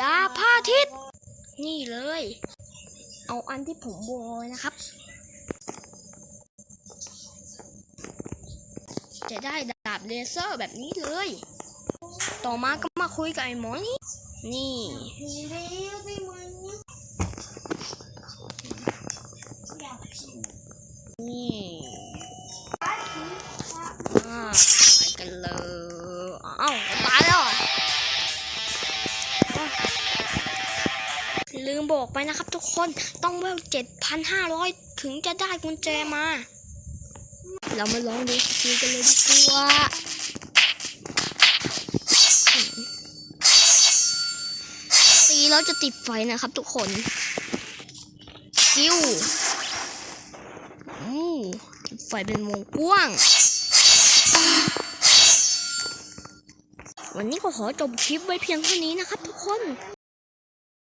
ดาพาทิตย์นี่เลย เอาอันที่ผมวงเอาไว้นะครับ จะได้ดาบเลเซอร์แบบนี้เลย ต่อมาก็มาคุยกับไอ้หมอนี่นี่นี่อ่าไปกันเลย เอ้าตายแล้ว ลืมบอกไปนะครับทุกคนต้องเวลเจ็ดพันห้าร้อยถึงจะได้กุญแจมา เรามาลองดูสกิลกันเลยดีกว่าตีแล้วจะติดไฟนะครับทุกคนกิลอู้ไฟเป็นวงกว้างวันนี้ก็ขอจบคลิปไว้เพียงเท่านี้นะครับทุกคน